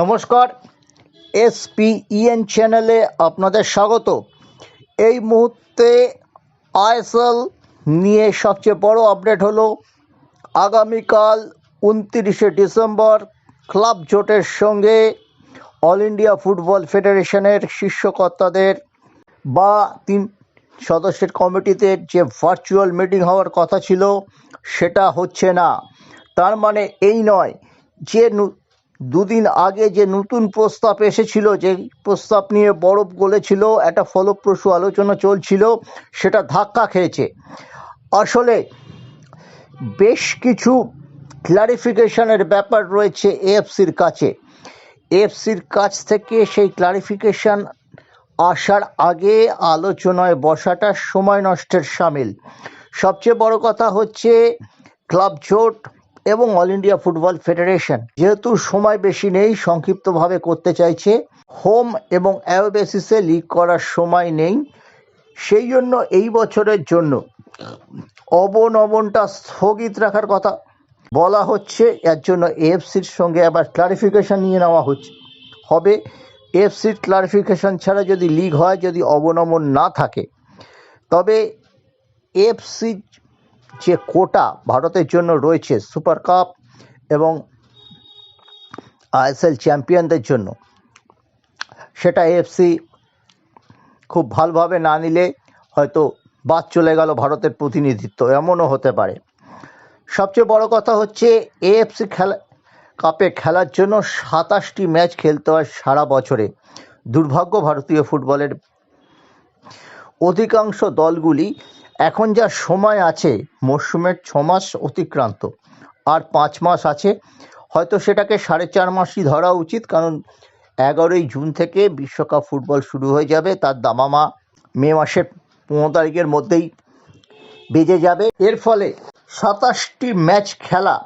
নমস্কার এসপিইএন চ্যানেলে আপনাদের স্বাগত। এই মুহূর্তে আইএসএল নিয়ে সবচেয়ে বড় আপডেট হলো, আগামীকাল উনতিরিশে ডিসেম্বর ক্লাব জোটের সঙ্গে অল ইন্ডিয়া ফুটবল ফেডারেশনের শীর্ষকর্তাদের বা তিন সদস্যের কমিটিতে যে ভার্চুয়াল মিটিং হওয়ার কথা ছিল, সেটা হচ্ছে না। তার মানে এই নয় যে দুদিন আগে যে নতুন প্রস্তাব এসেছিল যে প্রস্তাব নিয়ে বরফ গলেছিল, একটা ফলপ্রসূ আলোচনা চলছিল, সেটা ধাক্কা খেয়েছে। আসলে বেশ কিছু ক্লারিফিকেশনের ব্যাপার রয়েছে এএফসির কাছে। এএফসির কাছ থেকে সেই ক্লারিফিকেশন আসার আগে আলোচনায় বসাটা সময় নষ্টের সামিল। সবচেয়ে বড় কথা হচ্ছে, ক্লাব জোট এবং অল ইন্ডিয়া ফুটবল ফেডারেশন যেহেতু সময় বেশি নেই, সংক্ষিপ্তভাবে করতে চাইছে হোম এবং অ্যাও বেসিসে লিগ করার সময় নেই, সেই জন্য এই বছরের জন্য অবনমনটা স্থগিত রাখার কথা বলা হচ্ছে। এর জন্য এএফসির সঙ্গে আবার ক্লারিফিকেশান নিয়ে নেওয়া হচ্ছে। হবে এএফসির ক্লারিফিকেশান ছাড়া যদি লিগ হয়, যদি অবনমন না থাকে, তবে এফসি যে কোটা ভারতের জন্য রয়েছে সুপার কাপ এবং আইএসএল চ্যাম্পিয়নদের জন্য, সেটা এফসি খুব ভালোভাবে না নিলে হয়তো বাদ চলে গেল ভারতের প্রতিনিধিত্ব, এমনও হতে পারে। সবচেয়ে বড় কথা হচ্ছে এএফসি খেলা, কাপে খেলার জন্য সাতাশটি ম্যাচ খেলতে হয় সারা বছরে। দুর্ভাগ্য ভারতীয় ফুটবলের। অধিকাংশ দলগুলি এখন যা সময় আছে মরশুমের ছ মাস অতিক্রান্ত। আর পাঁচ মাস আছে, হয়তো সেটাকে সাড়ে চার মাসই ধরা উচিত, কারণ এগারোই জুন থেকে বিশ্বকাপ ফুটবল শুরু হয়ে যাবে, তার দামামা মে মাসের পনেরো তারিখের মধ্যেই বেজে যাবে। এর ফলে সাতাশটি ম্যাচ খেলা,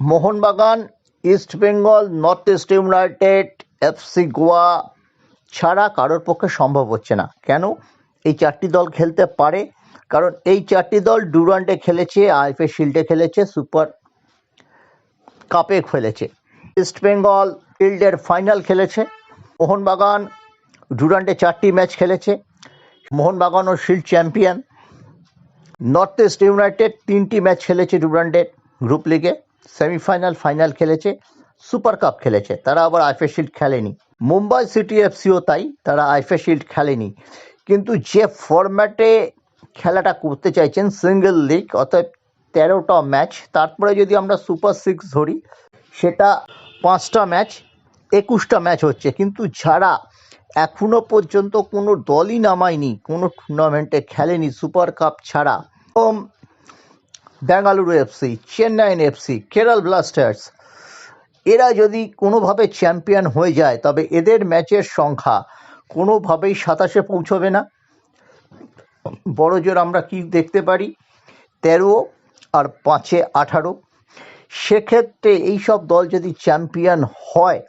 Mohun Bagan, East Bengal, North East United FC Goa ছাড়া কারোর পক্ষে সম্ভব হচ্ছে না। কেন? এই চারটি দল খেলতে পারে কারণ এই চারটি দল ডুরান্ডে খেলেছে, আইএফএ শিল্ডে খেলেছে, সুপার কাপে খেলেছে। ইস্ট বেঙ্গল শিল্ডের ফাইনাল খেলেছে, মোহনবাগান ডুরান্ডে চারটি ম্যাচ খেলেছে, মোহনবাগান ও shield champion. North East United তিনটি ম্যাচ খেলেছে ডুরান্ডের গ্রুপ লিগে, সেমিফাইনাল, ফাইনাল খেলেছে, সুপার কাপ খেলেছে, তারা আবার আইফে শিল্ড খেলেনি। মুম্বাই সিটি এফসিও তাই, তারা আইফে শিল্ড খেলেনি। কিন্তু যে ফরম্যাটে খেলাটা করতে চাইছেন সিঙ্গেল লিগ অর্থাৎ তেরোটা ম্যাচ তারপরে যদি আমরা সুপার সিক্স ধরি, সেটা পাঁচটা ম্যাচ একুশটা ম্যাচ হচ্ছে। কিন্তু যারা এখনও পর্যন্ত কোনো দলই নামায়নি, কোনো টুর্নামেন্টে খেলেনি সুপার কাপ ছাড়া ওম Bengaluru FC Chennaiyin FC Kerala Blasters এরা যদি কোনোভাবে চ্যাম্পিয়ন হয়ে যায়, তবে এদের ম্যাচের সংখ্যা কোনোভাবেই সাতাশে পৌঁছবে না। বড় জোর আমরা কি দেখতে পারি? তেরো আর পাঁচে আঠারো। সেক্ষেত্রে এইসব দল যদি চ্যাম্পিয়ন হয়,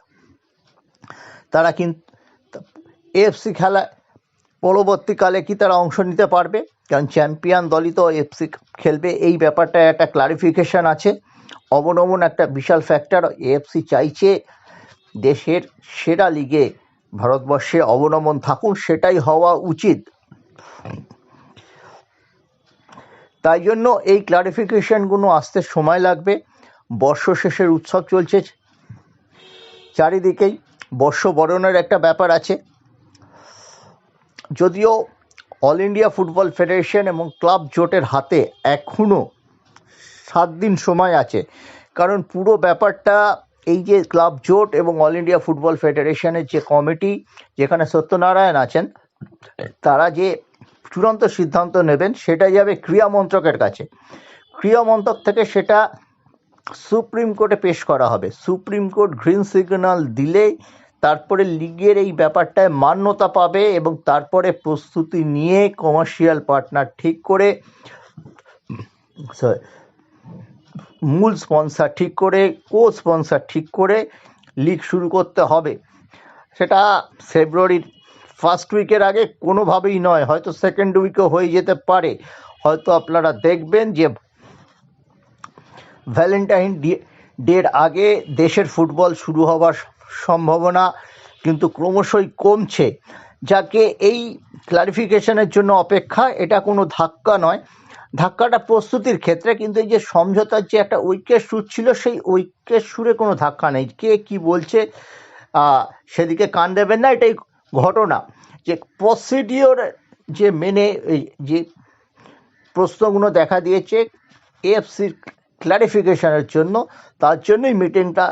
তারা কিন্তু এফসি খেলা পরবর্তীকালে কি তারা অংশ নিতে পারবে? কারণ চ্যাম্পিয়ন দলই তো এফসি খেলবে। এই ব্যাপারটা একটা ক্লারিফিকেশান আছে। অবনমন একটা বিশাল ফ্যাক্টর এএফসি চাইছে দেশের সেরা লিগে ভারতবর্ষে অবনমন থাকুন সেটাই হওয়া উচিত। তাই জন্য এই ক্লারিফিকেশনগুলো আসতে সময় লাগবে। বর্ষ শেষের উৎসব চলছে। চারিদিকেই বর্ষ বরণের একটা ব্যাপার আছে। যদিও অল ইন্ডিয়া ফুটবল ফেডারেশন এবং ক্লাব জোটের হাতে এখনও সাত দিন সময় আছে। কারণ পুরো ব্যাপারটা এই যে ক্লাব জোট এবং অল ইন্ডিয়া ফুটবল ফেডারেশনের যে কমিটি যেখানে সত্যনারায়ণ আছেন, তারা যে চূড়ান্ত সিদ্ধান্ত নেবেন সেটা যাবে ক্রীড়া মন্ত্রকের কাছে। ক্রীড়া মন্ত্রক থেকে সেটা সুপ্রিম কোর্টে পেশ করা হবে। সুপ্রিম কোর্ট গ্রিন সিগন্যাল দিলেই তারপরে লিগের এই ব্যাপারটায় মান্যতা পাবে এবং তারপরে প্রস্তুতি নিয়ে কমার্শিয়াল পার্টনার ঠিক করে মূল স্পন্সর ঠিক করে কো স্পন্সর ঠিক করে লিগ শুরু করতে হবে। সেটা ফেব্রুয়ারির ফার্স্ট উইকের আগে কোনোভাবেই নয়, হয়তো সেকেন্ড উইকও হয়ে যেতে পারে। হয়তো আপনারা দেখবেন যে ভ্যালেন্টাইন ডের আগে দেশের ফুটবল শুরু হওয়ার সম্ভাবনা কিন্তু ক্রমশই কমছে। যাকে এই ক্লারিফিকেশনের জন্য অপেক্ষা, এটা কোনো ধাক্কা নয়। ধাক্কাটা প্রস্তুতির ক্ষেত্রে, কিন্তু এই যে সমঝোতার যে একটা ঐক্যের সুর ছিল, সেই ঐক্যের সুরে কোনো ধাক্কা নেই। কে কি বলছে সেদিকে কান দেবেন না, এটাই ঘটনা, যে প্রসিডিওর যে মেনে যে প্রশ্নগুলো দেখা দিয়েছে এএফসির ক্লারিফিকেশনের জন্য, তার জন্যই মিটিংটা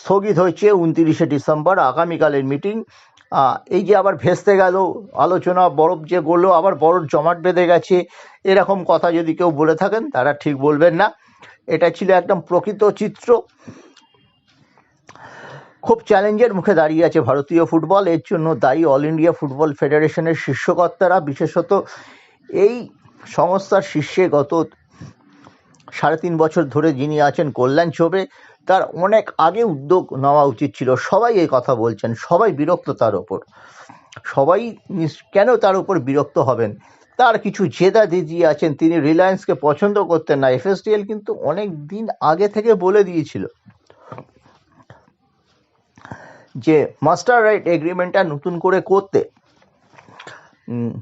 স্থগিত হয়েছে উনতিরিশে ডিসেম্বর, আগামীকালের মিটিং এই যে আবার ভেস্তে গেল, আলোচনা, বরফ যে গড়লো, আবার বরফ জমাট বেঁধে গেছে, এরকম কথা যদি কেউ বলে থাকেন, তারা ঠিক বলবেন না। এটা ছিল একদম প্রকৃত চিত্র। খুব চ্যালেঞ্জের মুখে দাঁড়িয়ে আছে ভারতীয় ফুটবল। এর জন্য দায়ী অল ইন্ডিয়া ফুটবল ফেডারেশনের শীর্ষকর্তারা, বিশেষত এই সংস্থার শীর্ষে গত সাড়ে তিন বছর ধরে যিনি আছেন কল্যাণ চৌবে, তার অনেক আগে উদ্যোগ নেওয়া উচিত ছিল। সবাই এই কথা বলছেন, সবাই বিরক্ত তার ওপর। সবাই কেন তার উপর বিরক্ত হবেন? তার কিছু জেদা দিদি আছেন, তিনি রিলায়েন্সকে পছন্দ করতেন না। এফএসডিএল কিন্তু অনেক দিন আগে থেকে বলে দিয়েছিল। যে মাস্টার রাইট এগ্রিমেন্টটা নতুন করে করতে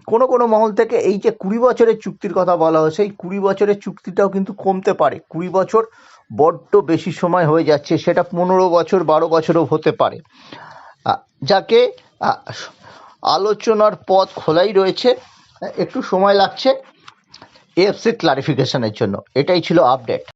কোনো কোনো মহল থেকে এই যে কুড়ি বছরের চুক্তির কথা বলা হয়েছে এই কুড়ি বছরের চুক্তিটাও কিন্তু কমতে পারে। কুড়ি বছর বড্ড বেশি সময় হয়ে যাচ্ছে, সেটা পনেরো বছর, বারো বছরও হতে পারে। যাকে আলোচনার পথ খোলাই রয়েছে, একটু সময় লাগছে এএফসি ক্লারিফিকেশনের জন্য। এটাই ছিল আপডেট